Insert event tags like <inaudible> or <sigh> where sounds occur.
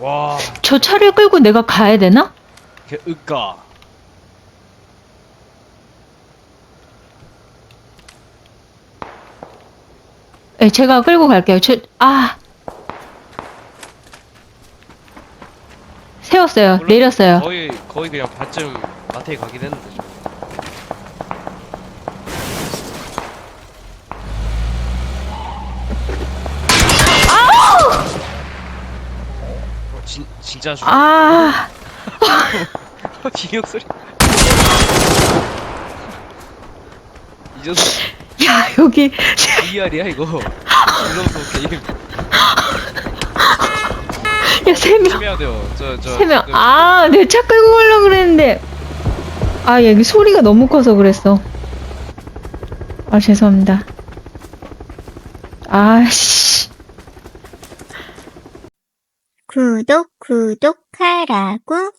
와, 저 차를 끌고 내가 가야 되나? 개 으까. 네, 제가 끌고 갈게요. 저, 아. 세웠어요. 물론 내렸어요. 거의 거의 그냥 반쯤 마트에 가긴 했는데. 진 진짜 죽. 아, <laughs> 기억 소리. 이전서 야, 여기. VR이야 이거. 불러서 게임 야, 세 명. 조심해야 돼요. 저 저 세 명. 아, 내차 끌고 가려고 그랬는데. 아, 여기 소리가 너무 커서 그랬어. 아, 죄송합니다. 아 씨. 구독, 구독하라고.